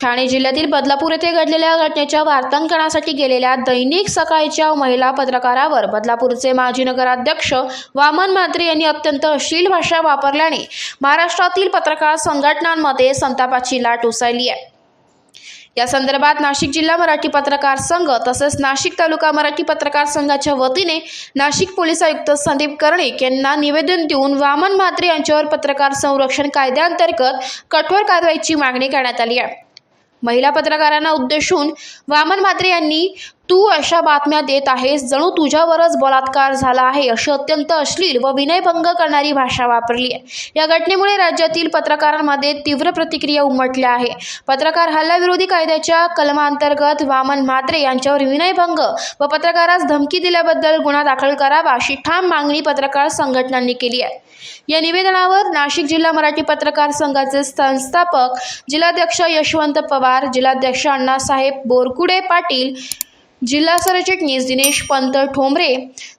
ठाणे जिल्ह्यातील बदलापूर येथे घडलेल्या घटनेच्या वार्तांकनासाठी गेलेल्या दैनिक सकाळच्या महिला पत्रकारावर बदलापूरचे माजी नगराध्यक्ष वामन म्हात्रे यांनी अत्यंत अश्लील भाषा वापरल्याने महाराष्ट्रातील पत्रकार संघटनांमध्ये संतापाची लाट उसळली आहे. या संदर्भात नाशिक जिल्हा मराठी पत्रकार संघ तसेच नाशिक तालुका मराठी पत्रकार संघाच्या वतीने नाशिक पोलीस आयुक्त संदीप कर्णिक यांना निवेदन देऊन वामन म्हात्रे यांच्यावर पत्रकार संरक्षण कायद्याअंतर्गत कठोर कारवाईची मागणी करण्यात आली आहे. महिला पत्रकारांना उद्देशून वामन म्हात्रे यांनी तू अशा बातम्या देत आहेस जणू तुझ्यावरच बलात्कार झाला आहे अशी अत्यंत अश्लील व विनयभंग करणारी भाषा वापरली आहे. या घटनेमुळे राज्यातील पत्रकारांमध्ये तीव्र प्रतिक्रिया उमटल्या आहे. पत्रकार हल्लाविरोधी कायद्याच्या कलमांतर्गत वामन म्हात्रे यांच्यावर विनयभंग व पत्रकारास धमकी दिल्याबद्दल गुन्हा दाखल करावा अशी ठाम मागणी पत्रकार संघटनांनी केली आहे. या निवेदनावर नाशिक जिल्हा मराठी पत्रकार संघाचे संस्थापक जिल्हाध्यक्ष यशवंत पवार जिल्हाध्यक्ष अण्णासाहेब बोरकुडे पाटील जिल्हा सरचिटणीस दिनेश पंत ठोंबरे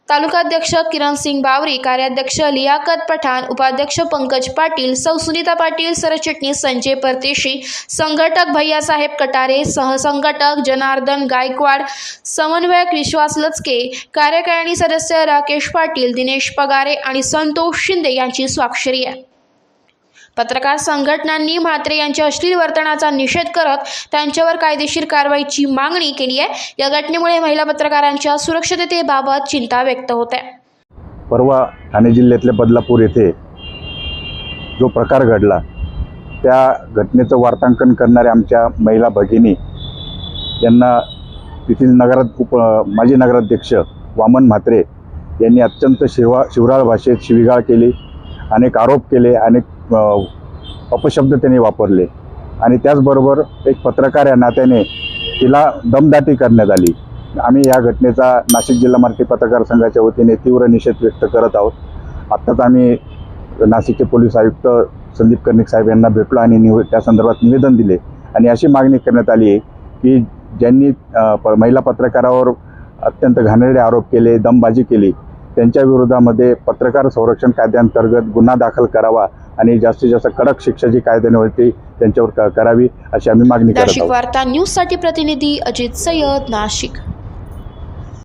तालुकाध्यक्ष किरण सिंग बावरी कार्याध्यक्ष लियाकत पठाण उपाध्यक्ष पंकज पाटील सौ सुनीता पाटील सरचिटणीस संजय परदेशी संघटक भैयासाहेब कटारे सहसंघटक जनार्दन गायकवाड समन्वयक विश्वास लचके कार्यकारिणी सदस्य राकेश पाटील दिनेश पगारे आणि संतोष शिंदे यांची स्वाक्षरी आहे. पत्रकार संघटनांनी म्हात्रे यांच्या अश्लील वर्तनाचा निषेध करत त्यांच्यावर कायदेशीर कारवाईची मागणी केली आहे. या घटनेमुळे महिला पत्रकारांच्या सुरक्षिततेबाबत चिंता व्यक्त होत आहे. परवा ठाणे जिल्ह्यातल्या बदलापूर येथे जो प्रकार घडला त्या घटनेचं वार्तांकन करणाऱ्या आमच्या महिला भगिनी यांना तेथील नगरात उप माजी नगराध्यक्ष वामन म्हात्रे यांनी अत्यंत शिवा शिवराळ भाषेत शिवीगाळ केली. अनेक आरोप केले अनेक अपशब्द त्याने वापरले. आणि त्याचबरोबर एक पत्रकार या नात्याने तिला दमदाटी करण्यात आली. आम्ही या घटनेचा नाशिक जिल्हा मराठी पत्रकार संघाच्या वतीने तीव्र निषेध व्यक्त करत आहोत. आत्ताच आम्ही नाशिकचे पोलीस आयुक्त संदीप कर्णिक साहेब यांना भेटलो आणि निव त्या संदर्भात निवेदन दिले. आणि अशी मागणी करण्यात आली आहे की ज्यांनी प महिला पत्रकारावर अत्यंत घाणेरडे आरोप केले दमबाजी केली त्यांच्या विरोधामध्ये पत्रकार संरक्षण कायद्याअंतर्गत गुन्हा दाखल करावा आणि जास्तीत जास्त कडक शिक्षा जी कायद्याने होती त्यांच्यावर करावी अशी आम्ही मागणी करत नाशिक वार्ता न्यूजसाठी प्रतिनिधी अजित सय्यद नाशिक.